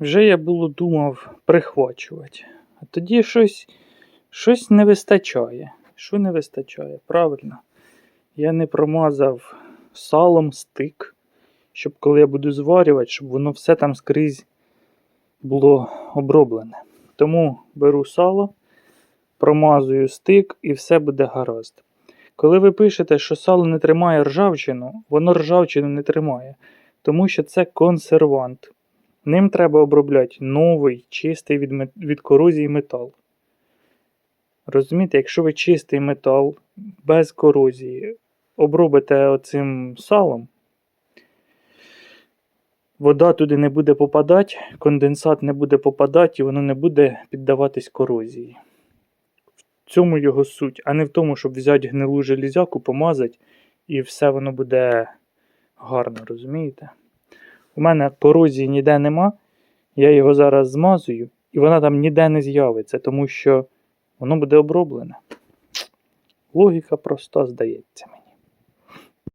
Вже я було думав прихвачувати. А тоді щось, щось не вистачає. Що не вистачає? Правильно. Я не промазав салом стик, щоб коли я буду зварювати, щоб воно все там скрізь було оброблене. Тому беру сало, промазую стик і все буде гаразд. Коли ви пишете, що сало не тримає ржавчину, воно ржавчину не тримає, тому що це консервант. Ним треба обробляти новий, чистий від, мет- від корозії метал. Розумієте, якщо ви чистий метал без корозії обробите оцим салом, вода туди не буде попадати, конденсат не буде попадати і воно не буде піддаватись корозії. В цьому його суть, а не в тому, щоб взяти гнилу железяку, помазати, і все воно буде гарно, розумієте? У мене корозії ніде нема, я його зараз змазую, і вона там ніде не з'явиться, тому що воно буде оброблене. Логіка проста, здається мені.